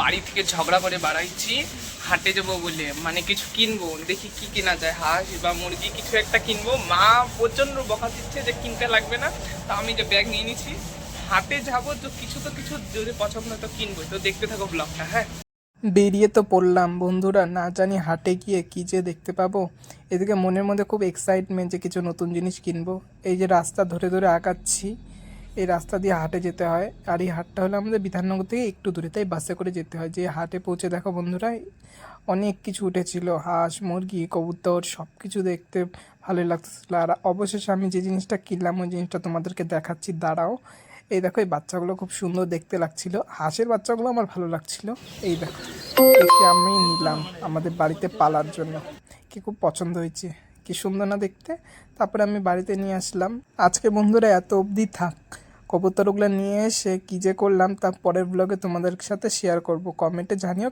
বাড়ি থেকে ঝগড়া করে বাড়াইছি, হাটে যাব বলে। মানে কিছু কিনবো। দেখি কি কেনা যায়। হাঁস বা মুরগি কিছু একটা কিনবো। মা প্রচণ্ড বকা দিচ্ছে যে কিনতে লাগবে না। তা আমি যে ব্যাগ নিয়ে নিছি। হাটে যাব তো কিছু তো কিছু যদি পছন্দ তো কিনবো তো দেখতে থাকো ব্লগটা হ্যাঁ? বেরিয়ে তো পড়লাম। বন্ধুরা, না জানি হাটে গিয়ে কি যে দেখতে পাবো। এদিকে মনের মধ্যে খুব এক্সাইটমেন্ট যে কিছু নতুন জিনিস কিনবো। এই যে রাস্তা ধরে ধরে আগাচ্ছি। এই রাস্তা দিয়ে হাটে যেতে হয়। আর এই হাটটা হলো আমাদের বিধাননগর থেকে একটু দূরে, তাই বাসে করে যেতে হয়। যে হাটে পৌঁছে দেখো বন্ধুরা, অনেক কিছু উঠেছিল। হাঁস, মুরগি, কবুতর সব কিছু দেখতে ভালোই লাগতেছিল। আর অবশেষে আমি যে জিনিসটা কিনলাম, ওই জিনিসটা তোমাদেরকে দেখাচ্ছি। দাঁড়াও। এই দেখো, এই বাচ্চাগুলো খুব সুন্দর দেখতে লাগছিল। হাঁসের বাচ্চাগুলো আমার ভালো লাগছিল। এই দেখো, একে আমি নিলাম আমাদের বাড়িতে পালার জন্য। কি খুব পছন্দ হয়েছে, কি সুন্দর না দেখতে? তারপরে আমি বাড়িতে নিয়ে আসলাম। আজকে বন্ধুরা এত অবধি থাক। কবুতরগুলো নিয়ে এসে কী যে করলাম তা পরের ব্লগে তোমাদের সাথে শেয়ার করব। কমেন্টে জানিও